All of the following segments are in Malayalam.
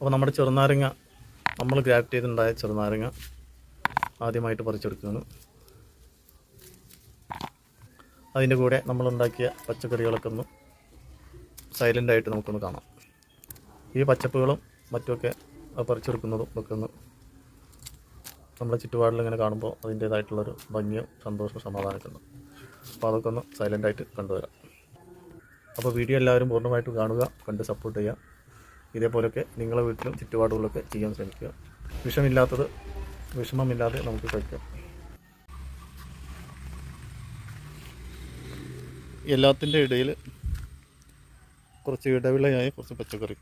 അപ്പോൾ നമ്മുടെ ചെറുനാരങ്ങ നമ്മൾ ഗ്രാഫ്റ്റ് ചെയ്തിട്ടുണ്ടായ ചെറുനാരങ്ങ ആദ്യമായിട്ട് പറിച്ചെടുക്കുകയാണ്. അതിന്റെ കൂടെ നമ്മളുണ്ടാക്കിയ പച്ചക്കറികളൊക്കെ ഒന്ന് സൈലന്റായിട്ട് നമുക്കൊന്ന് കാണാം. ഈ പച്ചപ്പുകളും മറ്റുമൊക്കെ പറിച്ചെടുക്കുന്നതും ഒക്കെ ഒന്ന് നമ്മുടെ ചുറ്റുപാടിൽ ഇങ്ങനെ കാണുമ്പോൾ അതിന്റേതായിട്ടുള്ളൊരു ഭംഗിയും സന്തോഷവും സമാധാനമൊക്കെ ഉണ്ട്. അപ്പോൾ അതൊക്കെ ഒന്ന് സൈലന്റായിട്ട് കണ്ടുവരാം. അപ്പോൾ വീഡിയോ എല്ലാവരും പൂർണമായിട്ട് കാണുക കണ്ട് സപ്പോർട്ട് ചെയ്യുക. ഇതേപോലെയൊക്കെ നിങ്ങളെ വീട്ടിലും ചുറ്റുപാടുകളിലൊക്കെ ചെയ്യാൻ ശ്രമിക്കുക. വിഷമില്ലാത്തത് വിഷമമില്ലാതെ നമുക്ക് കഴിക്കാം. എല്ലാത്തിന്റെ ഇടയിൽ കുറച്ച് ഇടവിളയായ കുറച്ച് പച്ചക്കറി.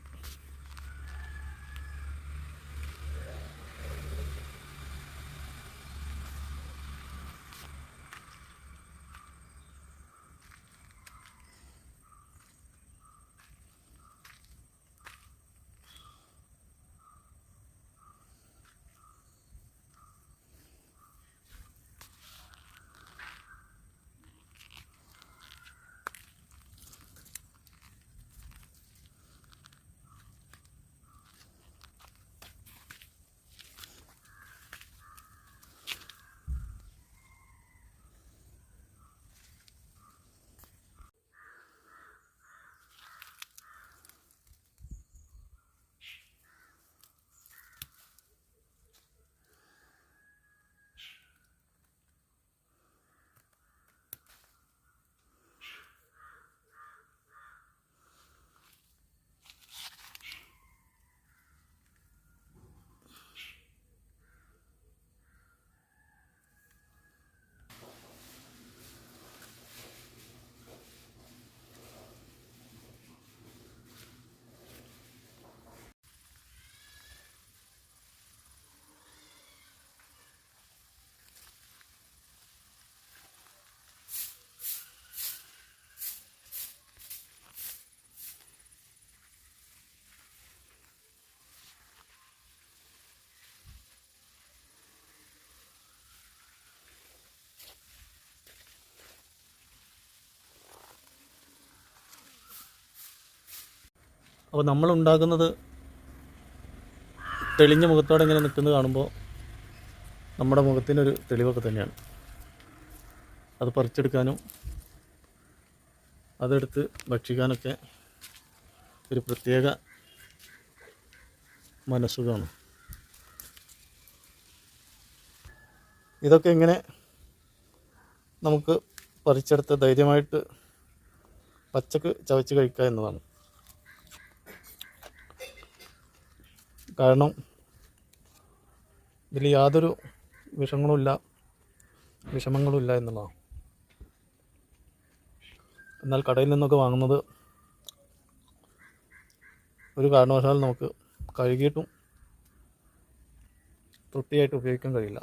അപ്പോൾ നമ്മൾ ഉണ്ടാക്കുന്നത് തെളിഞ്ഞ മുഖത്തോടെ ഇങ്ങനെ നിൽക്കുന്നത് കാണുമ്പോൾ നമ്മുടെ മുഖത്തിനൊരു തെളിവൊക്കെ തന്നെയാണ്. അത് പറിച്ചെടുക്കാനും അതെടുത്ത് ഭക്ഷിക്കാനൊക്കെ ഒരു പ്രത്യേക മനസ്സുഖമാണ് ഇതൊക്കെ ഇങ്ങനെ നമുക്ക് പറിച്ചെടുത്ത് ധൈര്യമായിട്ട് പച്ചക്ക് ചവച്ച് കഴിക്കുക എന്നതാണ്. കാരണം ഇതിൽ യാതൊരു വിഷങ്ങളുമില്ല വിഷമങ്ങളുമില്ല എന്നുള്ളതാണ്. എന്നാൽ കടയിൽ നിന്നൊക്കെ വാങ്ങുന്നത് ഒരു കാരണവശാലും നമുക്ക് കഴുകിയിട്ടും തൃപ്തിയായിട്ട് ഉപയോഗിക്കാൻ കഴിയില്ല.